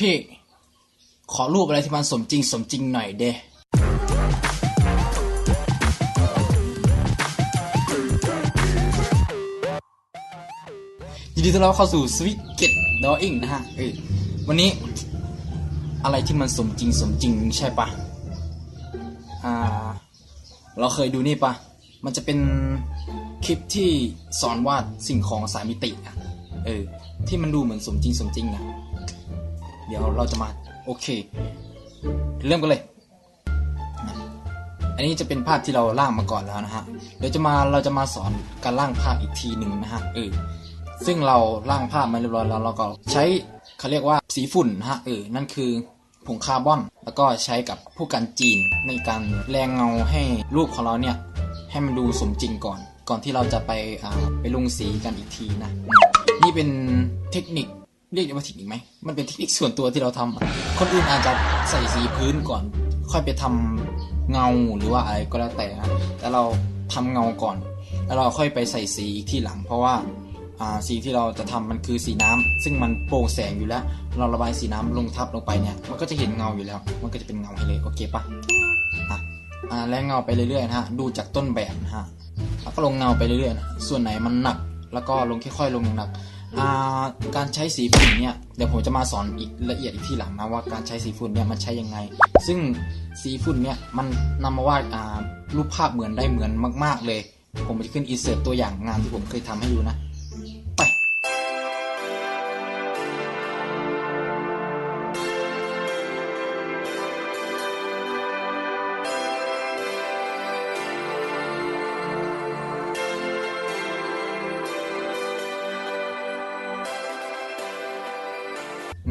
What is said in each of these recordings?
พี่ ขอรูปอะไรที่มันสมจริงสมจริงหน่อยเด้ยินดีต้อนรับเข้าสู่สวิตเก็ตดออิงนะฮะเออวันนี้ อะไรที่มันสมจริงสมจริงใช่ปะอ่า เราเคยดูนี่ปะมันจะเป็นคลิปที่สอนวาดสิ่งของสามมิติอะเออ ที่มันดูเหมือนสมจริงสมจริงอะ เดี๋ยวเราจะมาโอเค เริ่มกันเลยนะอันนี้จะเป็นภาพที่เราล่างมาก่อนแล้วนะฮะเดี๋ยวจะมาเราจะมาสอนการล่างภาพอีกทีหนึ่งนะฮะเออซึ่งเราล่างภาพมาเรียบร้อยแล้วเราก็ใช้เขาเรียกว่าสีฝุ่นนะฮะเออนั่นคือผงคาร์บอน แล้วก็ใช้กับผู้กันจีนในการแรงเงาให้รูปของเราเนี่ยให้มันดูสมจริงก่อน ก่อนที่เราจะไปอ่าไปลงสีกันอีกทีนะ นี่เป็นเทคนิค เรียกได้ว่าเทคนิคไหม มันเป็นเทคนิคส่วนตัวที่เราทำอะคนอื่นอาจจะใส่สีพื้นก่อน ค่อยไปทำเงาหรือว่าอะไรก็แล้วแต่นะแต่เราทำเงาก่อน แล้วเราค่อยไปใส่สีอีกที่หลัง เพราะว่าอ่าสีที่เราจะทำมันคือสีน้ำซึ่งมันโปร่งแสงอยู่แล้ว เราระบายสีน้ำลงทับลงไปเนี่ย มันก็จะเห็นเงาอยู่แล้ว มันก็จะเป็นเงาให้เลยโอเคปะอะอ่าแล้วเงาไปเรื่อยๆนะฮะ ดูจากต้นแบบนะฮะ แล้วก็ลงเงาไปเรื่อยๆนะส่วนไหนมันหนัก แล้วก็ลงค่อยๆลงหนักๆ การใช้สีฝุ่นเนี่ยเดี๋ยวผมจะมาสอนอีกละเอียดอีกทีหลังนะว่าการใช้สีฝุ่นเนี่ยมันใช้ยังไง ซึ่งสีฝุ่นเนี่ยมันนำมาวาดรูปภาพเหมือนได้เหมือนมาก ๆเลย ผมจะขึ้นอินเสิร์ตตัวอย่างงานที่ผมเคยทำให้ดูนะ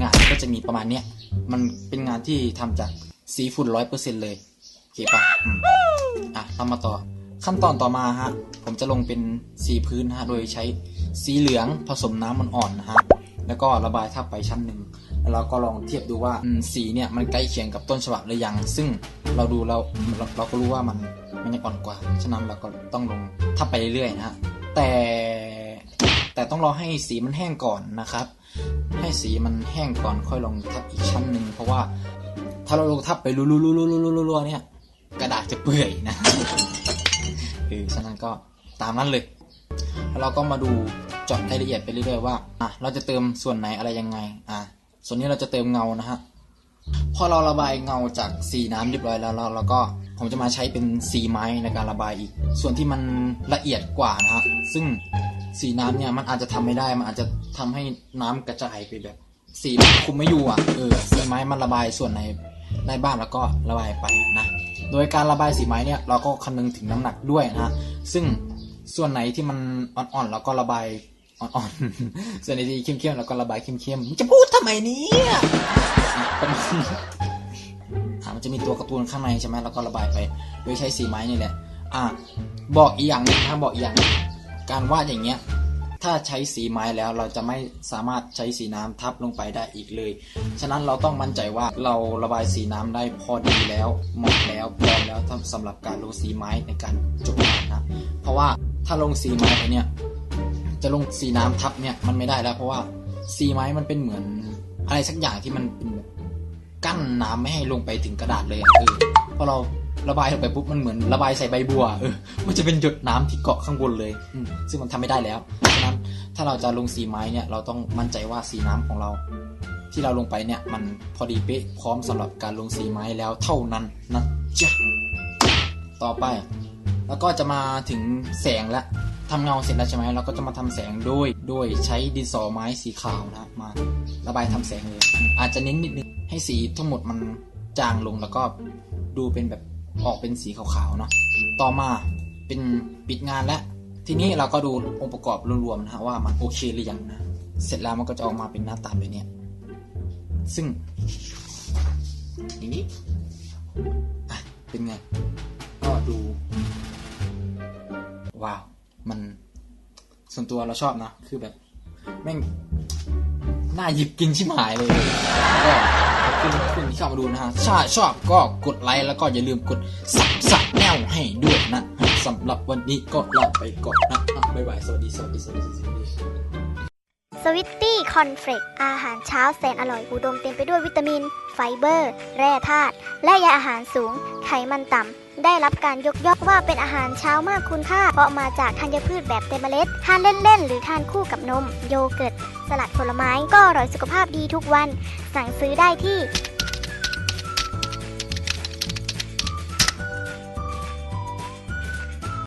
งานก็จะมีประมาณเนี้ยมันเป็นงานที่ทำจากสีฝุ่นร้อยเปอร์เซ็นเลยโอเคปะอืมอะทำมาต่อ ขั้นตอนต่อมาฮะ ผมจะลงเป็นสีพื้นฮะ โดยใช้สีเหลืองผสมน้ำมันอ่อนนะฮะ แล้วก็ระบายทับไปชั้นหนึ่งแล้วเราก็ลองเทียบดูว่าสีเนี่ยมันใกล้เคียงกับต้นฉบับหรือยัง ซึ่งเราดูเราเราเราก็รู้ว่ามันมันยังอ่อนกว่า ฉะนั้นเราก็ต้องลงทับไปเรื่อยๆนะฮะ แต่แต่ต้องรอให้สีมันแห้งก่อนนะครับ ให้สีมันแห้งก่อนค่อยลงทับอีกชั้นหนึ่งเพราะว่าถ้าเราลงทับไปรัวๆๆๆๆเนี่ยกระดาษจะเปื่อยนะเออฉะนั้นก็ตามนั้นเลย แล้วเราก็มาดูเจาะรายละเอียดไปเรื่อยๆว่าอะเราจะเติมส่วนไหนอะไรยังไงอะส่วนนี้เราจะเติมเงานะฮะพอเราระบายเงาจากสีน้ำเรียบร้อยแล้วเราเราก็ผมจะมาใช้เป็นสีไม้ในการระบายอีก ส่วนที่มันละเอียดกว่านะฮะซึ่ง สีน้ำเนี่ยมันอาจจะทำไม่ได้ มันอาจจะทำให้น้ำกระจายไปแบบ สีมันคุมไม่อยู่อะ เออ สีไม้มันระบายส่วนในในบ้านแล้วก็ระบายไปนะ โดยการระบายสีไม้เนี่ยเราก็คำนึงถึงน้ำหนักด้วยนะซึ่งส่วนไหนที่มันอ่อนๆเราก็ระบายอ่อนๆ ส่วนไหนที่เข้มๆเราก็ระบายเข้มๆมึงจะพูดทำไมเนี่ยมันจะมีตัวการ์ตูนข้างในใช่ไหมเราก็ระบายไป โดยใช้สีไม้นี่แหละ อะบอกอีกอย่างหนึงถ้าบอกอีกอย่างนึง การวาดอย่างเงี้ยถ้าใช้สีไม้แล้วเราจะไม่สามารถใช้สีน้ำทับลงไปได้อีกเลย ฉะนั้นเราต้องมั่นใจว่าเราระบายสีน้ำได้พอดีแล้วเหมาะแล้วพร้อมแล้วสำหรับการลงสีไม้ในการจบงานนะเพราะว่าถ้าลงสีไม้ไปเนี่ยจะลงสีน้ำทับเนี่ยมันไม่ได้แล้ว เพราะว่าสีไม้มันเป็นเหมือนอะไรสักอย่างที่มันเป็นกั้นน้ำไม่ให้ลงไปถึงกระดาษเลยอะเออพอเรา ระบายลงไปปุ๊บมันเหมือนระบายใส่ใบบัวเออมันจะเป็นหยดน้ำที่เกาะข้างบนเลยอืมซึ่งมันทำไม่ได้แล้วฉะนั้นถ้าเราจะลงสีไม้เนี่ยเราต้องมั่นใจว่าสีน้ำของเรา ที่เราลงไปเนี่ยมันพอดีเป๊ะพร้อมสำหรับการลงสีไม้แล้วเท่านั้นนะจ๊ะต่อไป แล้วก็จะมาถึงแสงและทำเงาเสร็จแล้วใช่ไหมเราก็จะมาทำแสงโดยโดยใช้ดินสอไม้สีขาวนะครับมาระบายทำแสงเลย อาจจะเน้นนิดนึงให้สีทั้งหมดมันจางลงแล้วก็ดูเป็นแบบ ออกเป็นสีขาวๆเนาะต่อมาเป็นปิดงานแล้ว ทีนี้เราก็ดูองค์ประกอบรวมๆนะฮะว่ามันโอเคหรือยังนะเสร็จแล้วมันก็จะออกมาเป็นหน้าตาแบบนี้ซึ่งอย่างนี้อ่เป็นไง ก็ดู ว้าว มันส่วนตัวเราชอบนะ คือแบบ แม่ง น่าหยิบกินชิบหายเลยก็ คุณทุกคนที่เข้ามาดูนะฮะชาชอบก็กดไลค์แล้วก็อย่าลืมกดสับสับแนวให้ด้วยนะสำหรับวันนี้ก็ลาไปก่อนนะบ๊ายบายสวัสดีสวัสดีสวัสดีสวัสดี สวิตตี้คอนเฟลกอาหารเช้าแสนอร่อยอุดมเต็มไปด้วยวิตามิน ไฟเบอร์ แร่ธาตุและใยอาหารสูง ไขมันต่ำ ได้รับการยกย่องว่าเป็นอาหารเช้ามากคุณค่า เพราะมาจากธัญพืชแบบเต็มเมล็ด ทานเล่น ๆ หรือทานคู่กับนม โยเกิร์ต สลัดผลไม้ก็อร่อยสุขภาพดีทุกวัน สั่งซื้อได้ที่